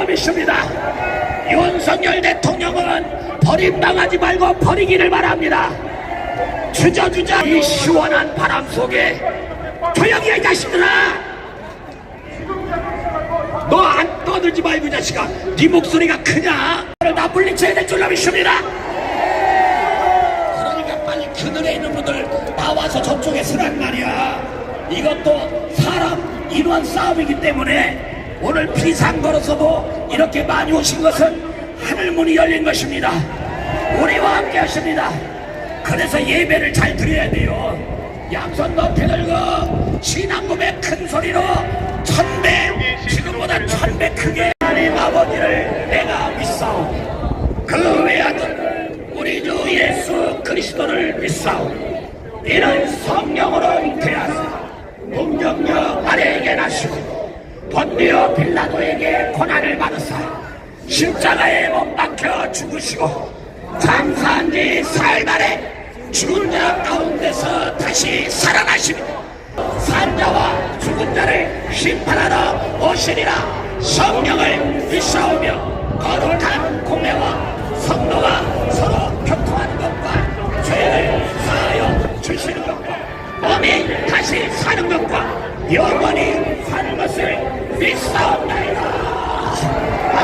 줄로 믿습니다. 윤석열 대통령은 버림당하지 말고 버리기를 바랍니다. 주저주저 이 시원한 바람 속에 조용히 해 자식들아! 너 안 떠들지 말고 자식아. 네 목소리가 크냐? 나 물리쳐야 될 줄로 믿습니다. 그러니까 빨리 그늘에 있는 분들 나와서 저쪽에 서란 말이야. 이것도 사람 인원 싸움이기 때문에 오늘 비상 걸어서도 이렇게 많이 오신 것은 하늘 문이 열린 것입니다. 우리와 함께 하십니다. 그래서 예배를 잘 드려야 돼요. 양손 높이 들고 신앙금의 큰 소리로 천배 지금보다 천배 크게 하나님 아버지를 내가 믿사오. 그 외아들 우리 주 예수 그리스도를 믿사오. 이는 성령으로 잉태하사 문경녀 아래에게 나시고 본디오 빌라도에게 고난을 받으사 십자가에 못 박혀 죽으시고 장사한 지 사흘 만에 죽은 자 가운데서 다시 살아나십니다. 산자와 죽은 자를 심판하러 오시리라 성령을 믿사오며 거룩한 공회와 성도가 서로 교통하는 것과 죄를 사하여 주시는 것과 몸이 다시 사는 것과 영원히 사는 것을 믿사옵나이다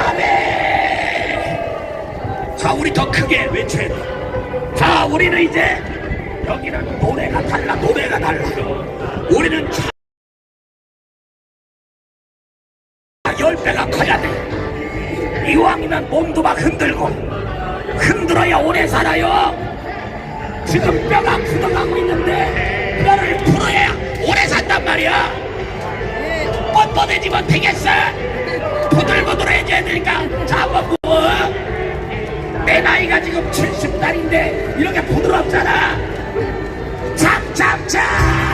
아멘 자 우리 더 크게 외쳐야 돼 자, 우리는 이제 여기는 노래가 달라, 노래가 달라. 우리는 차 열 배가 커야 돼. 이왕이면 몸도 막 흔들고 흔들어야 오래 살아요. 지금 뼈가 굳어가고 있는데 뼈를 풀어야 오래 산단 말이야. 뻣뻣해지면 되겠어. 부들부들해져야 되니까 자 한번 뭐. 내 나이가 지금 70살인데 이렇게 부드럽잖아 참참참